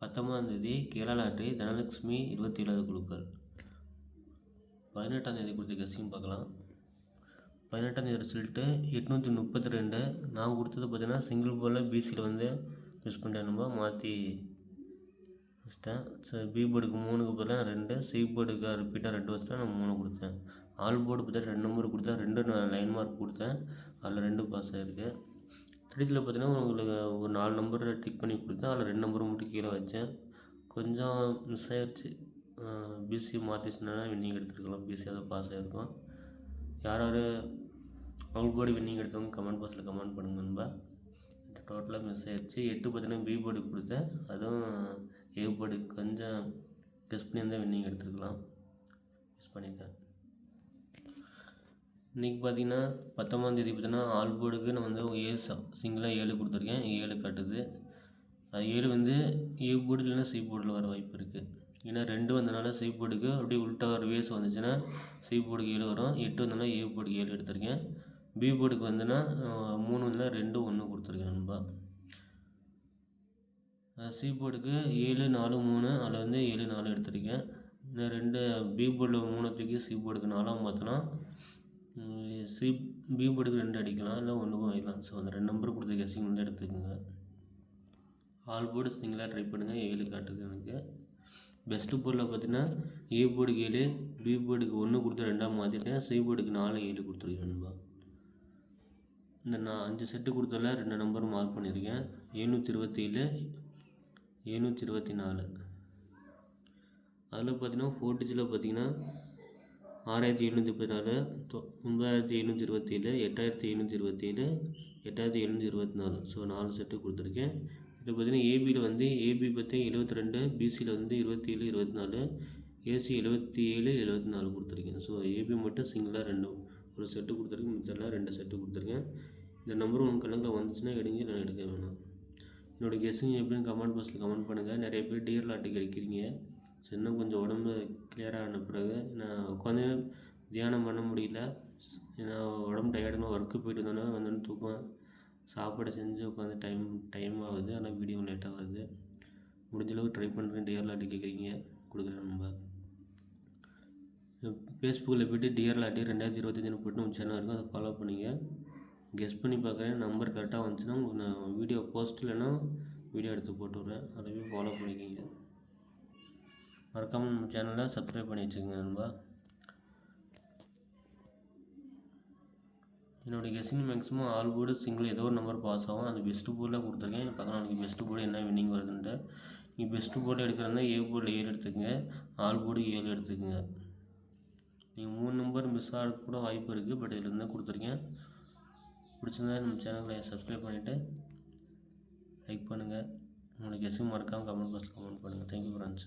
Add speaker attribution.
Speaker 1: பத்தொம்பதாந்தேதி கேரளாட்டி தனலக்ஷ்மி இருபத்தி ஏழாவது குழுக்கள். பதினெட்டாந்தேதி கொடுத்த கெஸ்ஸிங் பார்க்கலாம். பதினெட்டாந்தேதி ரிசல்ட்டு எட்நூற்றி முப்பத்தி ரெண்டு. நான் கொடுத்தது பார்த்தீங்கன்னா சிங்கிள் போர்டில் பிசியில் வந்து மிஸ் பண்ணிட்டேன் நம்ம மாற்றி வச்சிட்டேன். சரி பி போர்டுக்கு மூணுக்கு பதிலாக ரெண்டு சி போர்டுக்கு ரிப்பீட்டாக ரெண்டு வச்சுட்டேன் நான் மூணு கொடுத்தேன். ஆல் போர்டு பார்த்தா ரெண்டு நம்பர் கொடுத்தேன் ரெண்டு நான் லைன் மார்க் கொடுத்தேன். அதில் ரெண்டு பாஸ் ஆகிருக்கு கடைசியில் பார்த்தீங்கன்னா உங்களுக்கு ஒரு நாலு நம்பர் டிக் பண்ணி கொடுத்தேன். அதில் ரெண்டு நம்பரும் மட்டும் கீழே வச்சேன். கொஞ்சம் மிஸ் ஆயிடுச்சு பிசி மாற்றிச்சுனா வின்னிங் எடுத்துருக்கலாம். பிசியாவது பாஸ் ஆகிருக்கும் யார் யார் அவுட் போர்டு வின்னிங் எடுத்தவங்க கமெண்ட் பாக்ஸில் கமெண்ட் பண்ணுங்க நண்பா. டோட்டலாக மிஸ் ஆயிடுச்சு எட்டு பார்த்தீங்கன்னா பி போர்டு கொடுத்தேன். அதுவும் ஏ போர்டு கொஞ்சம் கெஸ் பண்ணியிருந்தால் வின்னிங் எடுத்துருக்கலாம். மிஸ் பண்ணிட்டேன். இன்றைக்கி பார்த்தீங்கன்னா பத்தொம்பதாந்தேதி பார்த்தீங்கன்னா ஆல் போர்டுக்கு நான் வந்து ஏழு சிங்கிளாக ஏழு கொடுத்துருக்கேன். ஏழு காட்டுது. அது ஏழு வந்து ஏ போர்டு இல்லைன்னா சி போர்டில் வர வாய்ப்பு இருக்குது ஏன்னா ரெண்டு வந்தனால சி போர்டுக்கு அப்படியே உள்ட்டா வர வேஸ் வந்துச்சுன்னா சி போர்டுக்கு ஏழு வரும். எட்டு வந்தனால ஏ போர்டுக்கு ஏழு எடுத்திருக்கேன். பி போர்டுக்கு வந்துன்னா மூணு வந்தால் ரெண்டு ஒன்று கொடுத்துருக்கேன் நண்பா. சி போர்டுக்கு ஏழு நாலு மூணு அதில் வந்து ஏழு நாலு எடுத்திருக்கேன். இன்னும் ரெண்டு பி போர்டில் மூணு தூக்கி சி போர்டுக்கு நாலாம் பார்த்தோன்னா சி பி போர்டுக்கு ரெண்டு அடிக்கலாம் இல்லை ஒன்றுக்கும் வைக்கலாம் ஸோ அந்த ரெண்டு நம்பர் கொடுத்த கெஸிங் வந்து எடுத்துக்கோங்க. ஆல் போர்டு சிங்கிளாக ட்ரை பண்ணுங்கள் ஏழு காட்டுது எனக்கு. பெஸ்ட்டு போர்டில் பார்த்தீங்கன்னா ஏ போர்டுக்கு ஏழு பி போர்டுக்கு ஒன்று கொடுத்து ரெண்டாக மாற்றிட்டேன் சி போர்டுக்கு நாலு ஏழு கொடுத்துருக்கேன் நண்பா. இந்த நான் அஞ்சு செட்டு கொடுத்தல ரெண்டு நம்பர் மார்க் பண்ணியிருக்கேன். எழுநூற்றி இருபத்தி ஏழு எழுநூற்றி இருபத்தி நாலு அதில் பார்த்தீங்கன்னா ஃபோர் டிஜிட்டில் பார்த்தீங்கன்னா ஆறாயிரத்தி எழுநூற்றி பதினாலு நாலு ஒன்பதாயிரத்தி எழுநூற்றி இருபத்தி ஏழு எட்டாயிரத்தி எழுநூற்றி இருபத்தி ஏழு எட்டாயிரத்தி எழுநூற்றி இருபத்தி நாலு ஸோ நாலு செட்டு கொடுத்துருக்கேன். இது பார்த்தீங்கன்னா ஏபியில் வந்து ஏபி பற்றி எழுபத்தி ரெண்டு பிசியில் வந்து இருபத்தி ஏழு இருபத்தி நாலு ஏசி எழுபத்தி ஏழு எழுபத்தி நாலு கொடுத்துருக்கேன் ஸோ ஏபி மட்டும் சிங்கிளாக ரெண்டு ஒரு செட்டு கொடுத்துருக்கேன். மிச்சம்லாம் ரெண்டு செட்டு கொடுத்துருக்கேன். இந்த நம்பர் உங்கள் கணக்கில் வந்துச்சுன்னா எடுங்க நான் எடுக்க வேணாம். என்னோடய கெஸ்ஸிங் எப்படின்னு கமெண்ட் பாக்ஸில் கமெண்ட் பண்ணுங்கள் நிறைய பேர் டியர் லாட்டுக்கு அடிக்கிறீங்க இன்னும் கொஞ்சம் உடம்பு கிளியராக ஆன பிறகு நான் உட்காந்து தியானம் பண்ண முடியல. ஏன்னா உடம்பு டயர்டுன்னு ஒர்க்கு போயிட்டு வந்தோன்னே வந்து தூக்கம் சாப்பாடு செஞ்சு உட்காந்து டைம் டைம் ஆகுது. ஆனால் வீடியோ லேட்டாக வருது முடிஞ்சளவு ட்ரை பண்ணுறேன் டிஆர் லாட்டி கேட்குறீங்க கொடுக்குறேன் நம்ம ஃபேஸ்புக்கில் போய்ட்டு டிஆர் லாட்டி ரெண்டாயிரத்தி இருபத்தஞ்சினு போட்டு நம்ம சேனல் இருக்கும். அதை ஃபாலோ பண்ணிங்க. கெஸ் பண்ணி பார்க்குறேன் நம்பர் கரெக்டாக வந்துச்சுன்னா உங்களுக்கு நான் வீடியோ போஸ்ட் இல்லைன்னா வீடியோ எடுத்து போட்டு விட்றேன். அதை ஃபாலோ பண்ணிக்கிங்க. மறக்காமல் நம்ம சேனலை சப்ஸ்கிரைப் பண்ணி வச்சுக்கோங்க நண்பா. என்னோடய guessing maximum all board single ஏதோ ஒரு நம்பர் பாஸ் ஆகும். அது பெஸ்ட்டு போர்டில் கொடுத்துருக்கேன். பார்க்கலாம் நாளைக்கு பெஸ்ட்டு போர்டு என்ன வின்னிங் வருதுன்ட்டு. நீங்கள் பெஸ்ட்டு போர்டு எடுக்கிறதா ஏ போர்டில் ஏழு எடுத்துக்கோங்க. ஆல் போர்டு ஏழு எடுத்துக்கோங்க. நீங்கள் மூணு நம்பர் மிஸ் ஆகிறதுக்கு கூட வாய்ப்பு இருக்குது பட் இதில் இருந்தால் கொடுத்துருக்கேன். பிடிச்சிருந்தா நம்ம சேனலை சப்ஸ்கிரைப் பண்ணிவிட்டு லைக் பண்ணுங்கள் உங்களோட எஸ்ஸும் மறக்காமல் கமெண்ட் பாக்ஸில் கமெண்ட் பண்ணுங்கள் தேங்க்யூ ஃப்ரெண்ட்ஸ்